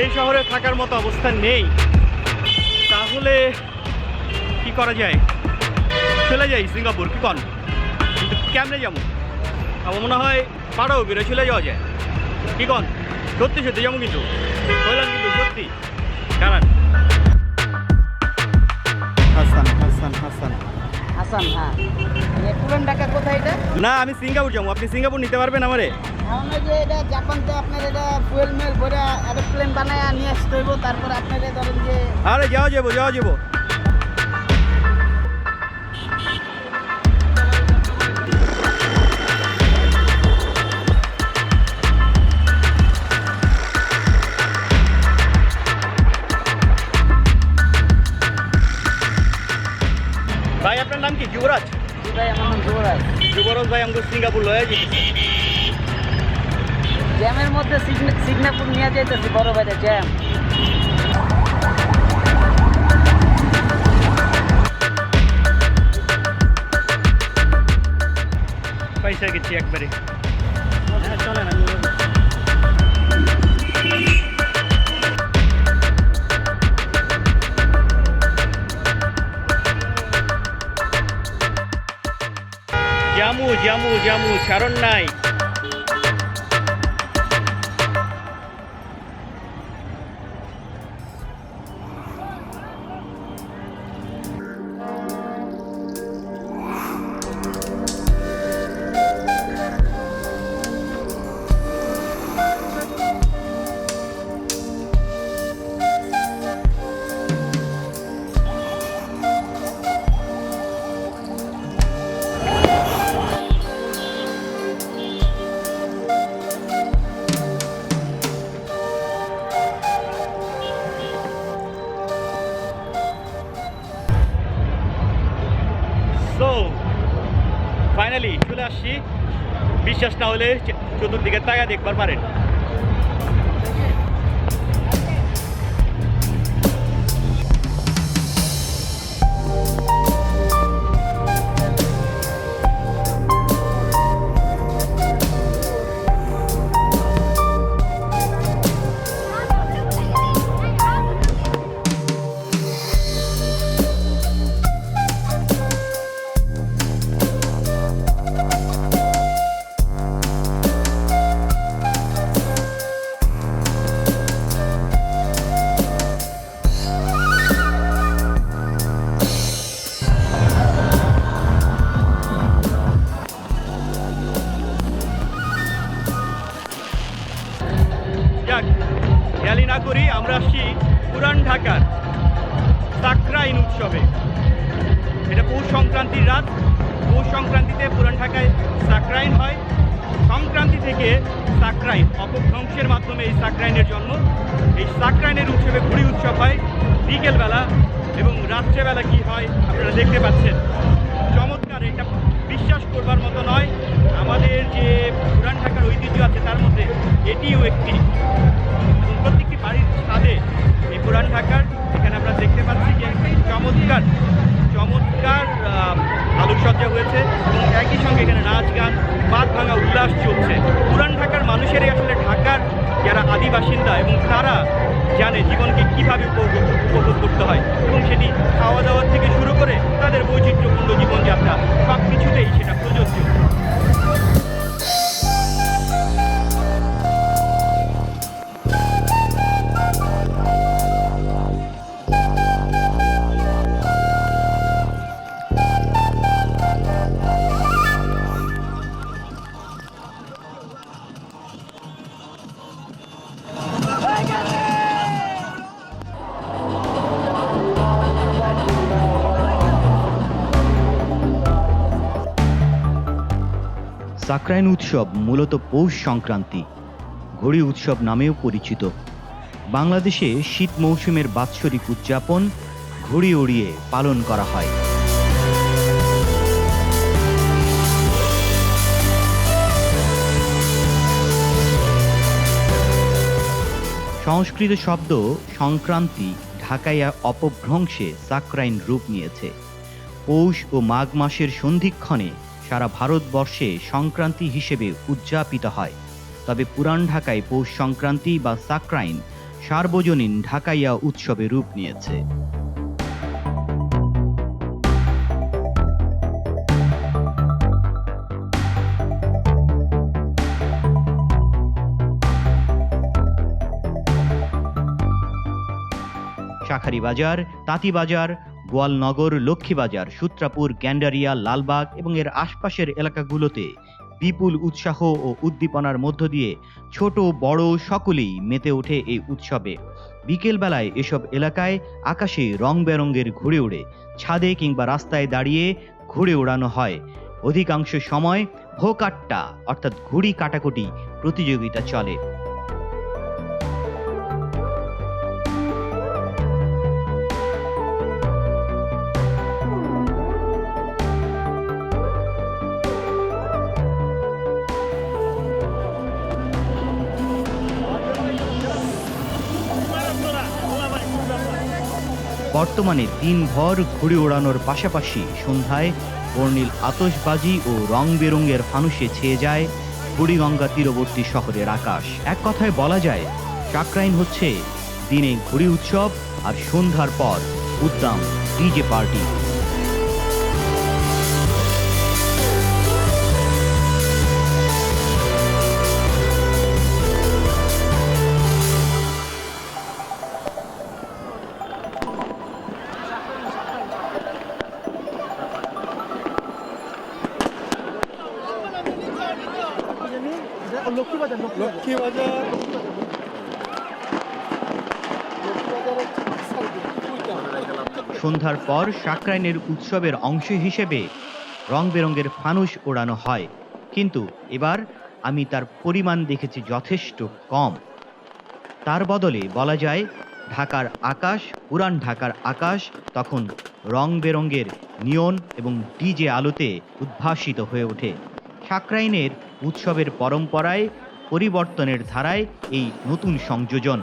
এই শহরে থাকার মতো অবস্থা নেই। তাহলে কি করা যায়? চলে যাই সিঙ্গাপুর কি কন? কিন্তু কেমনে যাব? আমার মনে হয় পাড়াও বেরো চলে যাওয়া যায়। কি কন? সত্যি সত্যি যাব কিন্তু। বললাম কিন্তু সত্যি। কারণ হাসান হাসান হাসান। হাসান হ্যাঁ। পুরান ঢাকা কোথায় এটা? না আমি সিঙ্গাপুর যাব। আপনি সিঙ্গাপুর নিতে পারবেন আমারে? এখন ওই যে এটা জাপানতে আপনার এটা ফুয়েল মেল ভরে এরোপ্লেন বানায় নিয়ে আসতে হইব তারপর আপনারা ধরেন যে আরে যাওয়া যাব যাওয়া যাব। ভাই আপনার নাম কি? যুবরাজ? আমার নাম যুবরাজ। যুবরাজ ভাই আমাকে সিঙ্গাপুর লয়ে যেতে জ্যামের মধ্যে সিগনা- সিগনাপুর নিয়ে যাইতেছি বড় বাইরে জ্যাম। পয়সা গেছি একবারে। হ্যাঁ চলেন আমি জামু জামু জামু ছাড়ন নাই। সো ফাইনালি চলে আসছি। বিশ্বাস না হলে চতুর্দিকে তাকা দেখবার পারেন। থেকে সাকরাইন, অপভ্রংশের মাধ্যমে এই সাকরাইনের জন্ম। এই সাকরাইনের উৎসবে ঘুড়ি উৎসব হয় বিকেলবেলা এবং রাত্রেবেলা কি হয় আপনারা দেখতে পাচ্ছেন। চমৎকার, এটা বিশ্বাস করবার মতো নয়। আমাদের যে পুরান ঢাকার ঐতিহ্য আছে তার মধ্যে এটিও একটি। এবং প্রত্যেকটি বাড়ির ছাদে সাকরাইন উৎসব মূলত পৌষ সংক্রান্তি। ঘড়ি উৎসব নামেও পরিচিত। বাংলাদেশে শীত মৌসুমের বাৎসরিক উদযাপন ঘড়ি উড়িয়ে পালন করা হয়। সংস্কৃত শব্দ সংক্রান্তি ঢাকাইয়া অপভ্রংশে সাকরাইন রূপ নিয়েছে। পৌষ ও মাঘ মাসের সন্ধিক্ষণে সারা ভারতবর্ষে সংক্রান্তি হিসেবে উদযাপিত হয়। তবে পুরান ঢাকায় পৌষ সংক্রান্তি বা সাকরাইন সার্বজনীন ঢাকাইয়া উৎসবে রূপ নিয়েছে। শাখারি বাজার তাঁতিবাজার গোয়ালনগর, লক্ষ্মীবাজার, সূত্রাপুর, গ্যান্ডারিয়া, লালবাগ এবং এর আশপাশের এলাকাগুলোতে বিপুল উৎসাহ ও উদ্দীপনার মধ্য দিয়ে ছোট, বড় সকলেই মেতে ওঠে এই উৎসবে। বিকেলবেলায় এসব এলাকায় আকাশে রং বেরঙের ঘুরে ওড়ে, ছাদে কিংবা রাস্তায় দাঁড়িয়ে ঘুরে ওড়ানো হয়। অধিকাংশ সময় ভোকাট্টা অর্থাৎ ঘুড়ি কাটাকুটি প্রতিযোগিতা চলে। বর্তমানে দিনভর ঘুড়ি ওড়ানোর পাশাপাশি সন্ধ্যায় বর্ণিল আতসবাজি ও রং বেরঙের ফানুষে ছেয়ে যায় বুড়িগঙ্গা তীরবর্তী শহরের আকাশ। এক কথায় বলা যায় চাকরাইন হচ্ছে দিনে ঘুড়ি উৎসব আর সন্ধ্যার পর উদ্দাম ডিজে পার্টি। বাজার। সন্ধ্যার পর সাকরাইনের উৎসবের অংশ হিসেবে রং বেরঙের ফানুস ওড়ানো হয়। কিন্তু এবার আমি তার পরিমাণ দেখেছি যথেষ্ট কম। তার বদলে বলা যায়, ঢাকার আকাশ, পুরান ঢাকার আকাশ তখন রং বেরঙের নিয়ন এবং ডিজে আলোতে উদ্ভাসিত হয়ে ওঠে। সাকরাইনের উৎসবের পরম্পরায় পরিবর্তনের ধারায় এই নতুন সংযোজন।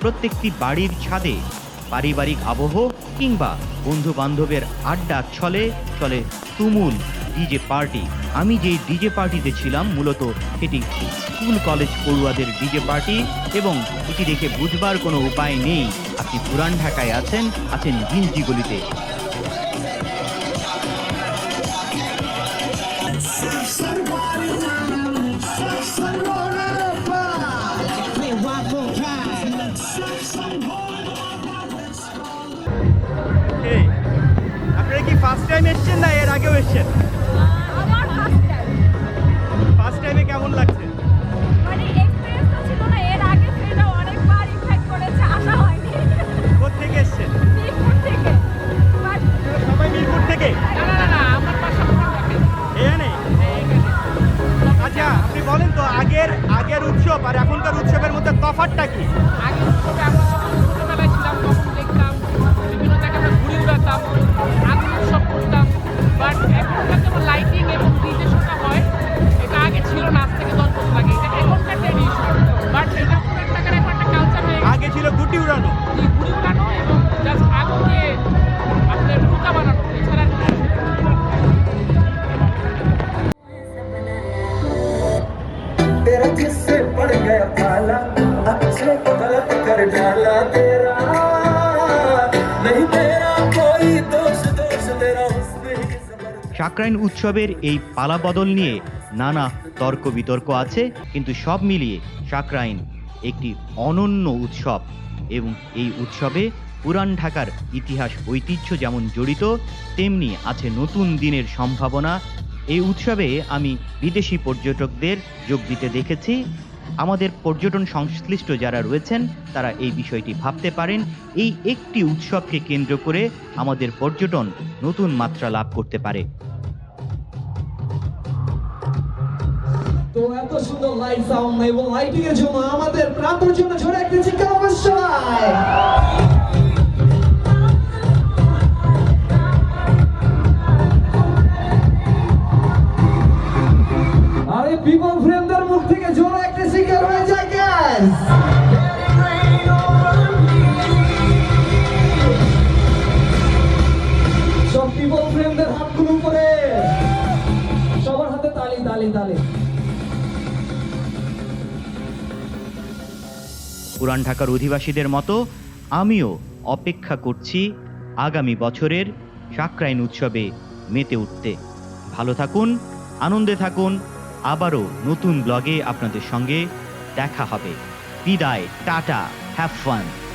প্রত্যেকটি বাড়ির ছাদে পারিবারিক আবহ কিংবা বন্ধু বান্ধবের আড্ডা ছলে, চলে তুমুল ডিজে পার্টি। আমি যেই ডিজে পার্টিতে ছিলাম, মূলত সেটি স্কুল, কলেজ পড়ুয়াদের ডিজে পার্টি এবং এটি দেখে বুঝবার কোনো উপায় নেই। আপনি পুরান ঢাকায় আছেন আছেন গিঞ্জি গলিতে টাইম এসেছেন না এর আগেও এসেছেন ফার্স্ট টাইমে কেমন লাগছে এসেছেন থেকে বাট সবাই থেকে আচ্ছা আপনি বলেন তো, আগের আগের উৎসব আর এখনকার উৎসবের মধ্যে তফাৎটা কি? আগে সাকরাইন উৎসবের এই পালা বদল নিয়ে নানা তর্ক বিতর্ক আছে, কিন্তু সব মিলিয়ে সাকরাইন একটি অনন্য উৎসব এবং এই উৎসবে পুরান ঢাকার ইতিহাস ঐতিহ্য যেমন জড়িত, তেমনি আছে নতুন দিনের সম্ভাবনা। এই উৎসবে আমি বিদেশি পর্যটকদের যোগ দিতে দেখেছি। আমাদের পর্যটন সংশ্লিষ্ট যারা রয়েছেন, তারা এই বিষয়টি ভাবতে পারেন। এই একটি উৎসবকে কেন্দ্র করে আমাদের পর্যটন নতুন মাত্রা লাভ করতে পারে। তো এত সুন্দর লাইট সাউন্ড এবং লাইটিং এর জন্য আমাদের প্রান্তর জন্য ঝরে একটা চিৎকার অবশ্যই। পুরান ঢাকার অধিবাসীদের মতো আমিও অপেক্ষা করছি আগামী বছরের সাকরাইন উৎসবে মেতে উঠতে। ভালো থাকুন, আনন্দে থাকুন, আবারও নতুন ব্লগে আপনাদের সঙ্গে দেখা হবে। বিদায়, টাটা, হ্যাভ ফান।